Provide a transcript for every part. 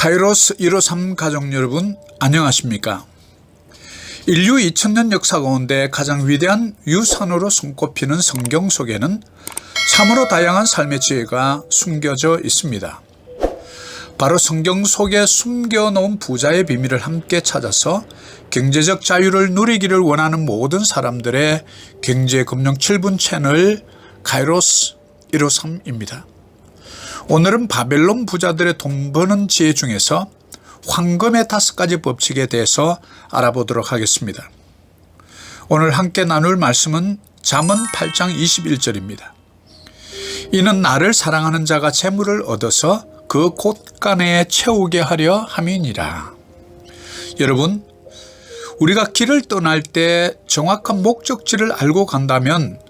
카이로스 153 가족 여러분 안녕하십니까? 인류 2000년 역사 가운데 가장 위대한 유산으로 손꼽히는 성경 속에는 참으로 다양한 삶의 지혜가 숨겨져 있습니다. 바로 성경 속에 숨겨놓은 부자의 비밀을 함께 찾아서 경제적 자유를 누리기를 원하는 모든 사람들의 경제금융 7분 채널 카이로스 153입니다. 오늘은 바벨론 부자들의 돈 버는 지혜 중에서 황금의 다섯 가지 법칙에 대해서 알아보도록 하겠습니다. 오늘 함께 나눌 말씀은 잠언 8장 21절입니다. 이는 나를 사랑하는 자가 재물을 얻어서 그 곳간에 채우게 하려 함이니라. 여러분, 우리가 길을 떠날 때 정확한 목적지를 알고 간다면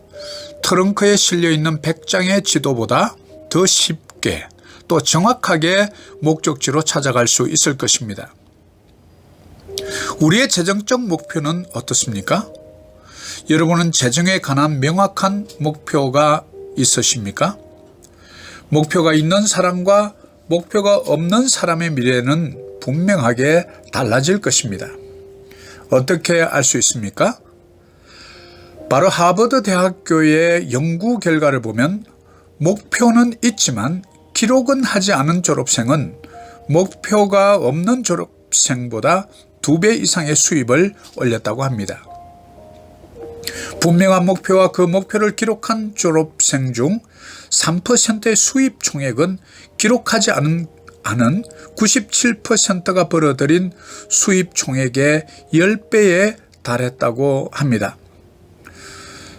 트렁크에 실려 있는 100장의 지도보다 더 쉽게 또 정확하게 목적지로 찾아갈 수 있을 것입니다. 우리의 재정적 목표는 어떻습니까? 여러분은 재정에 관한 명확한 목표가 있으십니까? 목표가 있는 사람과 목표가 없는 사람의 미래는 분명하게 달라질 것입니다. 어떻게 알 수 있습니까? 바로 하버드 대학교의 연구 결과를 보면 목표는 있지만 기록은 하지 않은 졸업생은 목표가 없는 졸업생보다 두 배 이상의 수입을 올렸다고 합니다. 분명한 목표와 그 목표를 기록한 졸업생 중 3%의 수입 총액은 기록하지 않은 않은 97%가 벌어들인 수입 총액의 10배에 달했다고 합니다.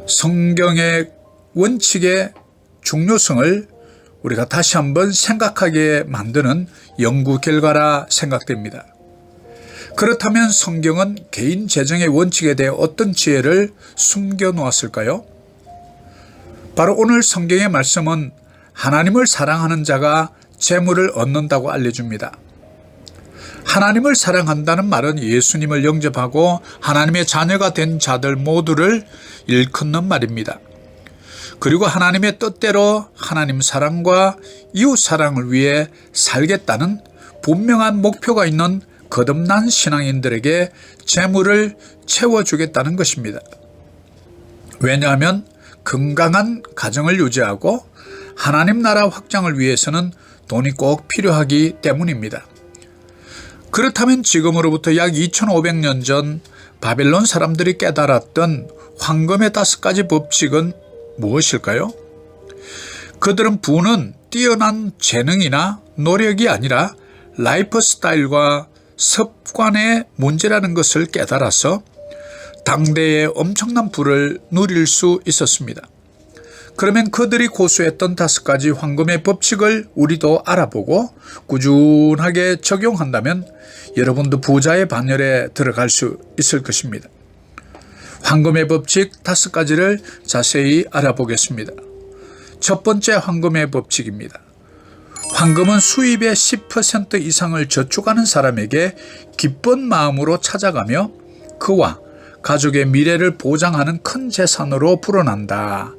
성경의 원칙의 중요성을 우리가 다시 한번 생각하게 만드는 연구 결과라 생각됩니다. 그렇다면 성경은 개인 재정의 원칙에 대해 어떤 지혜를 숨겨 놓았을까요? 바로 오늘 성경의 말씀은 하나님을 사랑하는 자가 재물을 얻는다고 알려줍니다. 하나님을 사랑한다는 말은 예수님을 영접하고 하나님의 자녀가 된 자들 모두를 일컫는 말입니다. 그리고 하나님의 뜻대로 하나님 사랑과 이웃 사랑을 위해 살겠다는 분명한 목표가 있는 거듭난 신앙인들에게 재물을 채워주겠다는 것입니다. 왜냐하면 건강한 가정을 유지하고 하나님 나라 확장을 위해서는 돈이 꼭 필요하기 때문입니다. 그렇다면 지금으로부터 약 2500년 전 바벨론 사람들이 깨달았던 황금의 다섯 가지 법칙은 무엇일까요? 그들은 부는 뛰어난 재능이나 노력이 아니라 라이프 스타일과 습관의 문제라는 것을 깨달아서 당대의 엄청난 부를 누릴 수 있었습니다. 그러면 그들이 고수했던 다섯 가지 황금의 법칙을 우리도 알아보고 꾸준하게 적용한다면 여러분도 부자의 반열에 들어갈 수 있을 것입니다. 황금의 법칙 다섯 가지를 자세히 알아보겠습니다. 첫 번째 황금의 법칙입니다. 황금은 수입의 10% 이상을 저축하는 사람에게 기쁜 마음으로 찾아가며 그와 가족의 미래를 보장하는 큰 재산으로 불어난다.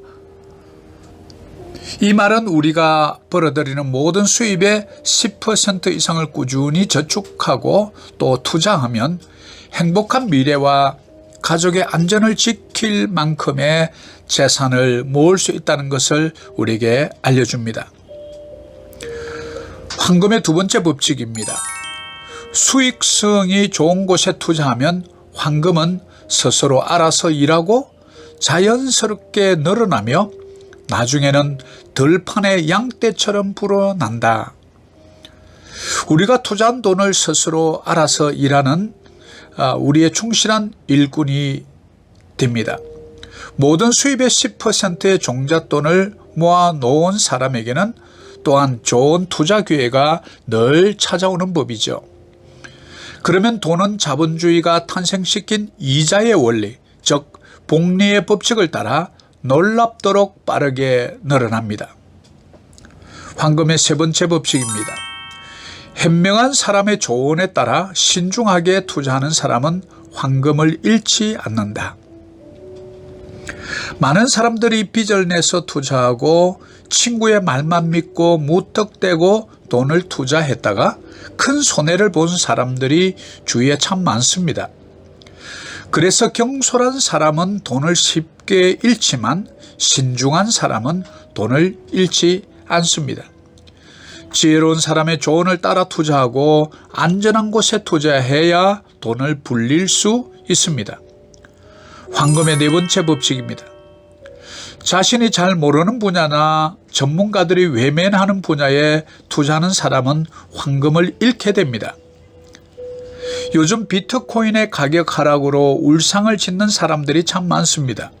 이 말은 우리가 벌어들이는 모든 수입의 10% 이상을 꾸준히 저축하고 또 투자하면 행복한 미래와 가족의 안전을 지킬 만큼의 재산을 모을 수 있다는 것을 우리에게 알려줍니다. 황금의 두 번째 법칙입니다. 수익성이 좋은 곳에 투자하면 황금은 스스로 알아서 일하고 자연스럽게 늘어나며 나중에는 들판의 양떼처럼 불어난다. 우리가 투자한 돈을 스스로 알아서 일하는 아, 우리의 충실한 일꾼이 됩니다. 모든 수입의 10%의 종잣돈을 모아 놓은 사람에게는 또한 좋은 투자 기회가 늘 찾아오는 법이죠. 그러면 돈은 자본주의가 탄생시킨 이자의 원리, 즉 복리의 법칙을 따라 놀랍도록 빠르게 늘어납니다. 황금의 세 번째 법칙입니다. 현명한 사람의 조언에 따라 신중하게 투자하는 사람은 황금을 잃지 않는다. 많은 사람들이 빚을 내서 투자하고 친구의 말만 믿고 무턱대고 돈을 투자했다가 큰 손해를 본 사람들이 주위에 참 많습니다. 그래서 경솔한 사람은 돈을 쉽게 잃지만 신중한 사람은 돈을 잃지 않습니다. 지혜로운 사람의 조언을 따라 투자하고 안전한 곳에 투자해야 돈을 불릴 수 있습니다. 황금의 네 번째 법칙입니다. 자신이 잘 모르는 분야나 전문가들이 외면하는 분야에 투자하는 사람은 황금을 잃게 됩니다. 요즘 비트코인의 가격 하락으로 울상을 짓는 사람들이 참 많습니다.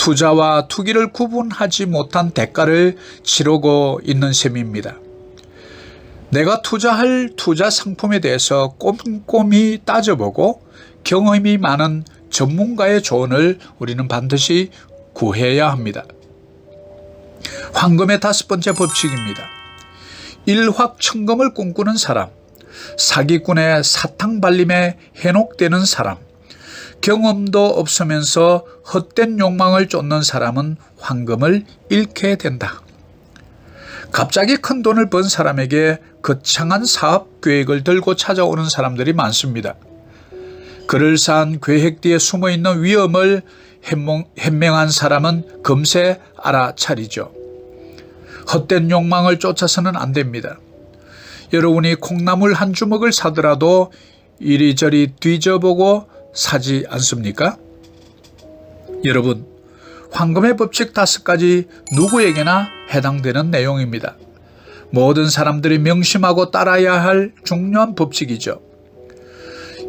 투자와 투기를 구분하지 못한 대가를 치르고 있는 셈입니다. 내가 투자할 투자 상품에 대해서 꼼꼼히 따져보고 경험이 많은 전문가의 조언을 우리는 반드시 구해야 합니다. 황금의 다섯 번째 법칙입니다. 일확천금을 꿈꾸는 사람, 사기꾼의 사탕발림에 해녹되는 사람, 경험도 없으면서 헛된 욕망을 쫓는 사람은 황금을 잃게 된다. 갑자기 큰 돈을 번 사람에게 거창한 사업 계획을 들고 찾아오는 사람들이 많습니다. 그럴싸한 계획 뒤에 숨어 있는 위험을 현명 한 사람은 금세 알아차리죠. 헛된 욕망을 쫓아서는 안 됩니다. 여러분이 콩나물 한 주먹을 사더라도 이리저리 뒤져보고 사지 않습니까? 여러분, 황금의 법칙 다섯 가지 누구에게나 해당되는 내용입니다. 모든 사람들이 명심하고 따라야 할 중요한 법칙이죠.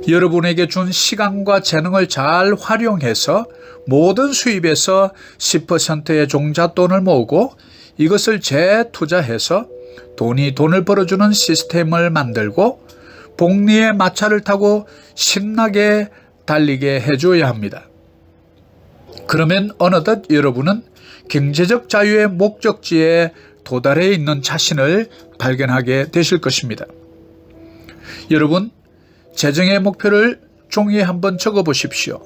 여러분에게 준 시간과 재능을 잘 활용해서 모든 수입에서 10%의 종잣돈을 모으고 이것을 재투자해서 돈이 돈을 벌어주는 시스템을 만들고 복리의 마차를 타고 신나게 달리게 해줘야 합니다. 그러면 어느덧 여러분은 경제적 자유의 목적지에 도달해 있는 자신을 발견하게 되실 것입니다. 여러분, 재정의 목표를 종이에 한번 적어 보십시오.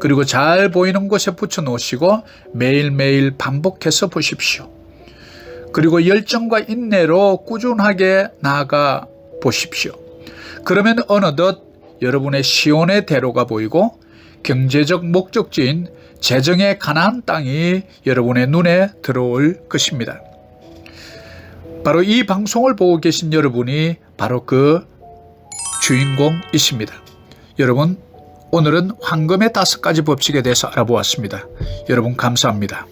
그리고 잘 보이는 곳에 붙여 놓으시고 매일매일 반복해서 보십시오. 그리고 열정과 인내로 꾸준하게 나아가 보십시오. 그러면 어느덧 여러분의 시온의 대로가 보이고 경제적 목적지인 재정의 가나안 땅이 여러분의 눈에 들어올 것입니다. 바로 이 방송을 보고 계신 여러분이 바로 그 주인공이십니다. 여러분, 오늘은 황금의 다섯 가지 법칙에 대해서 알아보았습니다. 여러분, 감사합니다.